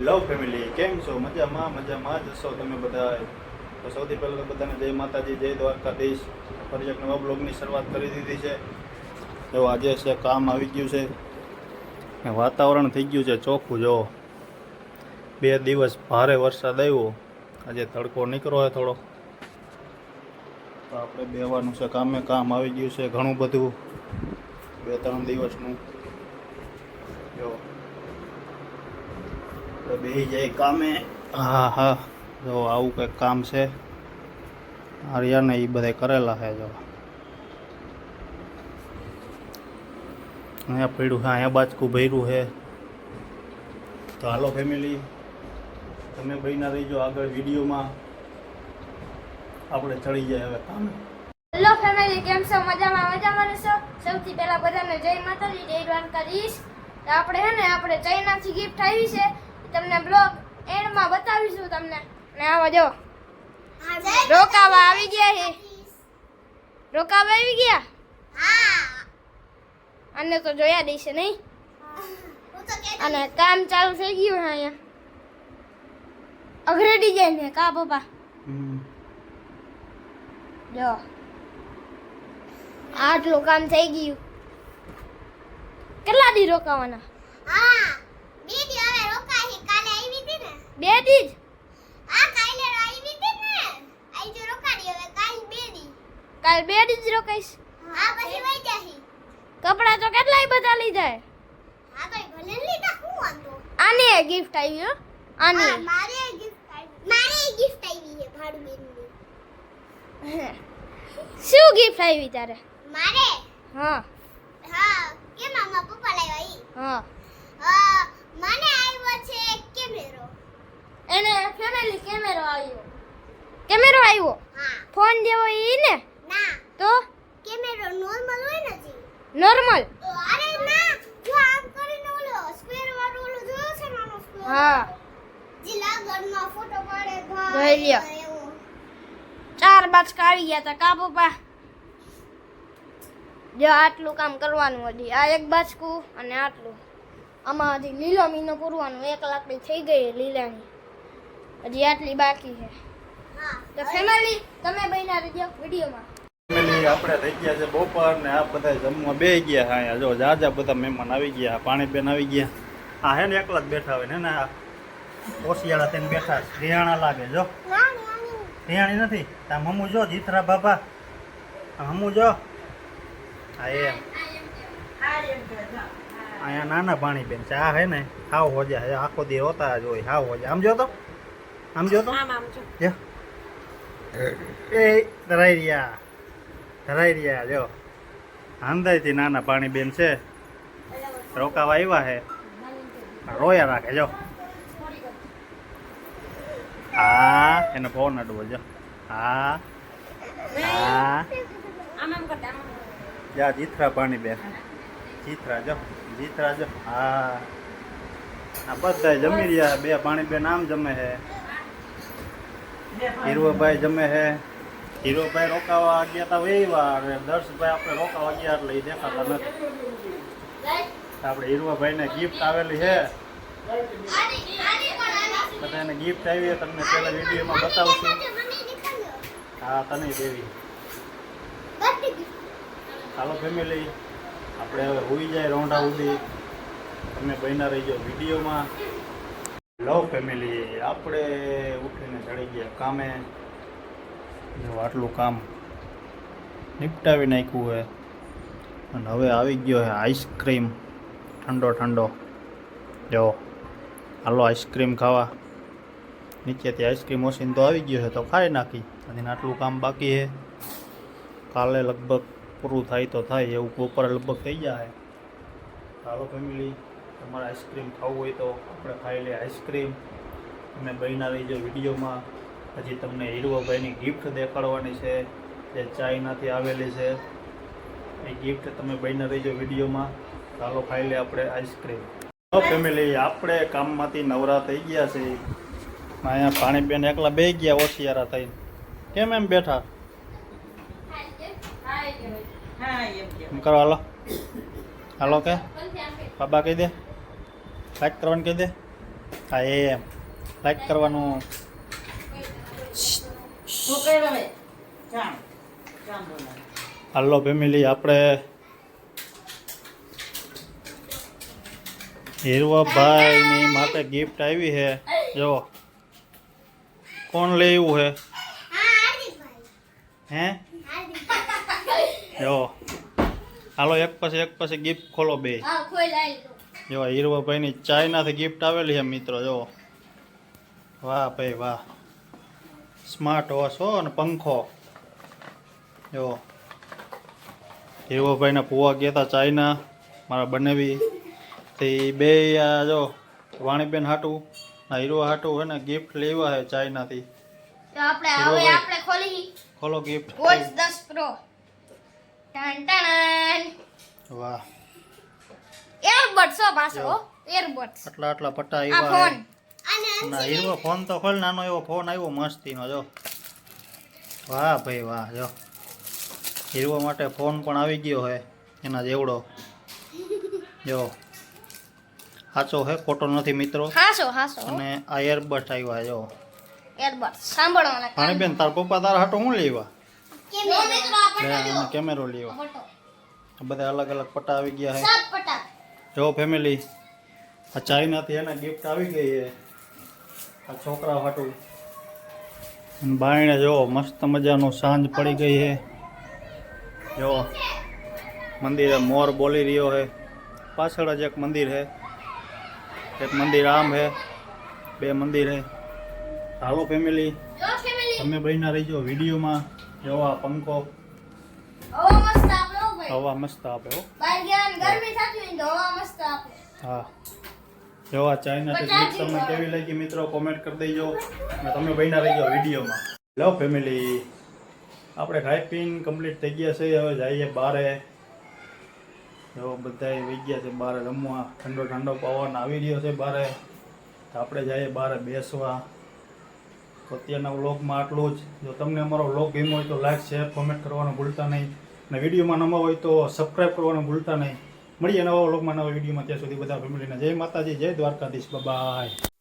લવ family કેમ છો? મજામાં મજામાં જ છો તમે બધા તો સૌથી પહેલાં તો બધાને જય માતાજી, જય દ્વારકાધીશ. ફરી એક નવા બ્લોગની શરૂઆત કરી દીધી છે. તો આજે છે, કામ આવી ગયું છે. ને વાતાવરણ થઈ ગયું છે ચોખ્ખું, જો. બે દિવસ ભારે વરસાદ આવ્યો. આજે તડકો નીકળ્યો હોય થોડો. તો આપણે બેવાનું છે કામે, કામ આવી ગયું છે ઘણું બધું. બે ત્રણ દિવસનું. જો. તો બે જાય કામે. હા હા. જો આવું કંઈક કામ છે. આર્યાને એ બધે કરેલા છે જો. અહીંયા પડ્યું છે અહીંયા બાજકું ભર્યું છે. તો હાલો ફેમિલી તમે ભાઈના રહીજો આગળ વિડીયોમાં આપણે ચડી જાય હવે કામે. હેલો ફેમિલી કેમ છો? મજામાં મજામાં રહેશો? સૌથી પહેલા બધાને જય માતાજી જય દ્વારકાધીશ. આપણે હે ને આપણે ચાઇનાથી ગિફ્ટ આવી છે. તમને બ્લોગ એન્ડમાં બતાવીશું તમને. ને આવા જો. રોકાવા આવી ગયા છે રોકાવા આવી ગયા? અને તો જોયા દેશે નહીં. અને કામ ચાલુ થઈ ગયું છે અહીંયા. અઘરે ડિઝાઇન ને કા પપ્પા? જો. આટલું કામ થઈ ગયું. કેટલા દી રોકાવાના? હા દીદી હવે રોકાઈ કાલે આવી હતી ને બે દી જ. આ કાલે આવી હતી ને? આઈ જો રોકાડી હવે કાલ બે દી કાલ બે દી જ રોકાઈશ. હા પછી વઈ જાહી. કપડા તો કેટલાય બધા લીધા હે. તો ભલે લીધા હું વાંધો? આને ગિફ્ટ આવી હો આને. મારે ગિફ્ટ આવી. મારે ગિફ્ટ આવી છે ભાડુબેનની. શું ગિફ્ટ આવી તારે? મારે? હા. હા કે મામા પપ્પા લાવ્યા ઈ? હા મને આવ્યો છે કેમેરો એને ફેમિલી કેમેરો આવ્યો. કેમેરો આવ્યો? હા. ફોન જેવો ઈ ને? ના. તો? કેમેરો નોર્મલ હોય ને જી નોર્મલ અરે ના જો આમ કરીને ઓલો સ્ક્વેર વાળો ઓલો જોયો છે નાનો સ્ક્વેર હા. જિલ્લા ઘરમાં ફોટો પાડે જોઈ ભાઈ લ્યો. ચાર બાચકા આવી ગયા તા. કા પપ્પા? જો આટલું કામ કરવાનું હજી. આ એક બાચકું અને આટલું. આમાં હજી લીલો મીનો પૂરવાનું. એક લાકડી થઈ ગઈ લીલાની. હજી આટલી બાકી છે. તો ફેમિલી તમે બન્યા રહેજો વિડીયોમાં. આપણે થઈ ગયા છે બપોર ને આ બધા જમવા બે ગયા હા જો જાજા બધા મહેમાન આવી ગયા પાણી બેન આવી ગયા આ હે એકલા જ બેઠા હોય ને આ ઓશિયાળા બેઠા રિયાણા લાગે, જો. રિયાણી નથી. તા મમ્મુ જો, જીતરા આ મમ્મુ જો. હા એમ અહીંયા નાના પાણી બેન છે. આ હે ને, હાવ હોજા આખો દી હોતા જ હોય, હાવ હોજા. આમ જો તો. આમ જો તો? જો. એ ધરાઈ રહ્યા. ધરાઈ રહ્યા જો. આંદાઈથી નાના પાણી બેન છે. રોકાવા આવ્યા હે. રોયા રાખે જો. હા એનો ફોન અડવો જો. હા. હા. જા જીથરા પાણી બેન જીથરા જો. જીથરા જો. હા. આ બધા જમી રહ્યા બે પાણી બેન આમ જમે છે હીરોભાઈ જમે છે હીરોભાઈ રોકાવા ગયા હતા વેવા અને દર્શભાઈ આપણે રોકાવા ગયા એટલે એ દેખાતા નથી. આપણે હીરવાભાઈને ગિફ્ટ આવેલી છે બધાને ગિફ્ટ આવી તમને પહેલા વિડીયોમાં બતાવશું. હા, તને દેવી. ચાલો ફેમિલી આપણે હવે હોઈ જાય રોંઢા સુધી. તમે બન્યા જાઓ વિડીયોમાં. લવ ફેમિલી આપણે ઉઠીને ચડી ગયા. કામે જો આટલું કામ નિપટાવી નાખ્યું હોય અને હવે આવી ગયો છે આઈસ્ક્રીમ. ઠંડો ઠંડો. જો, હાલો આઈસ્ક્રીમ ખાવા. નીચેથી આઈસ્ક્રીમ મશીન તો આવી ગયો છે, તો ખાઈ નાખી. અને આટલું કામ બાકી છે કાલે લગભગ પૂરું થાય તો થાય, એવું બપોરે લગભગ થઈ જાય. ચાલો ફેમિલી તમારે આઈસ્ક્રીમ ખાવું હોય તો આપણે ખાઈ લઈએ આઈસ્ક્રીમ. તમે બનાવી રહીજો વિડીયોમાં પછી તમને હીરવાભાઈની ગિફ્ટ દેખાડવાની છે જે ચાઇનાથી આવેલી છે. એ ગિફ્ટ તમે બનાવી રહીજો વિડીયોમાં. ચાલો ખાઈ લઈએ આપણે આઈસ્ક્રીમ. ફેમિલી આપણે કામમાંથી નવરા થઈ ગયા છે અહીંયા પાણી બેન એકલા બે ગયા ઓશિયારા થઈને. કેમ એમ બેઠા? એમ કરો હાલો. હાલો કે? બાબા કહી દે. લાઈક કરવાનું કહી દે. હા, એ લાઈક કરવાનું. હાલો ફેમિલી આપણે હીરવાભાઈની માટે ગિફ્ટ આવી છે. જો. કોણ લે એવું છે? હે? જો. હાલો, એક પછી એક પછી ગિફ્ટ ખોલો બે. લાવી જો હીરવાભાઈની ચાઇનાથી ગિફ્ટ આવેલી છે મિત્રો જો. વાહ ભાઈ વાહ. સ્માર્ટ વોચ હો અને પંખો. જો. હીરવાભાઈના પૂવા ગયા હતા ચાઇના મારા બનેવી તે બે આ જો વાણીબેન હાટું ના હીરો હાટું હે ને ગિફ્ટ લેવા છે ચાઇનાથી. આપણે હવે આપણે ખોલી. ખોલો ગિફ્ટ વોચ 10 પ્રો ટન ટન. વાહ. એરબડ્સ હો પાછો એરબડ્સ આટલા આટલા પટ્ટા આ આવ્યા ફોન ના હીરો ફોન તો ખોલ નાનો એવો ફોન આવ્યો મસ્તીનો જો. વાહ ભાઈ વાહ જો. હીરવો માટે ફોન પણ આવી ગયો હે એના જેવડો. જો. સાચો હે ખોટો નથી મિત્રો. હાસો હાસો અને આ એરબડ આવ્યા જો. એરબડ્સ સાંભળવાના પાણી બેન તાર પપ્પા તારા હાટો હું લેવા? કેમેરો મિત્રો આપણે કેમેરો લેવા. આ બધા અલગ અલગ પટ્ટા આવી ગયા હે. સાત પટા જો ફેમિલી આ ચાઇનાથી એને ગિફ્ટ આવી ગઈ છે. આ છોકરા હાટું. અને બાયણે જો મસ્ત મજાનું સાંજ પડી ગઈ છે. જો મંદિરે મોર બોલી રહ્યો છે. પાછળ જ એક મંદિર છે. એક મંદિર આમ છે. બે મંદિર છે. હાલો ફેમિલી તમે બહીના રહીજો વિડીયોમાં. જો આ પંખો. હવા મસ્ત આપે હો ભાઈ મસ્ત આપે. હો. બહાર જો આ ચાઇના ટેકનિક તમને કેવી લાગી મિત્રો? કોમેન્ટ કરી દેજો. અને તમે બન્યા જાઓ વિડીયોમાં. લો ફેમિલી આપણે ખાઈ પીને કમ્પ્લીટ થઈ ગયા છે. હવે જઈએ બારે. જો બધા વહી ગયા છે બારે રમવા. ઠંડો ઠંડો પવન આવી રહ્યો છે બારે. તો આપણે જઈએ બારે બેસવા. તો અત્યારના વ્લોગમાં આટલું જ. જો તમને અમારો વ્લોગ ગમ્યો હોય તો લાઈક શેર કોમેન્ટ કરવાનું ભૂલતા નહીં. અને વિડીયોમાં નમો હોય તો સબસ્ક્રાઈબ કરવાનું ભૂલતા નહીં. મળીએ નવા લોકમાં નવા વિડીયોમાં. ત્યાં સુધી બધા ફેમિલીને જય માતાજી જય દ્વારકાધીશ. બાય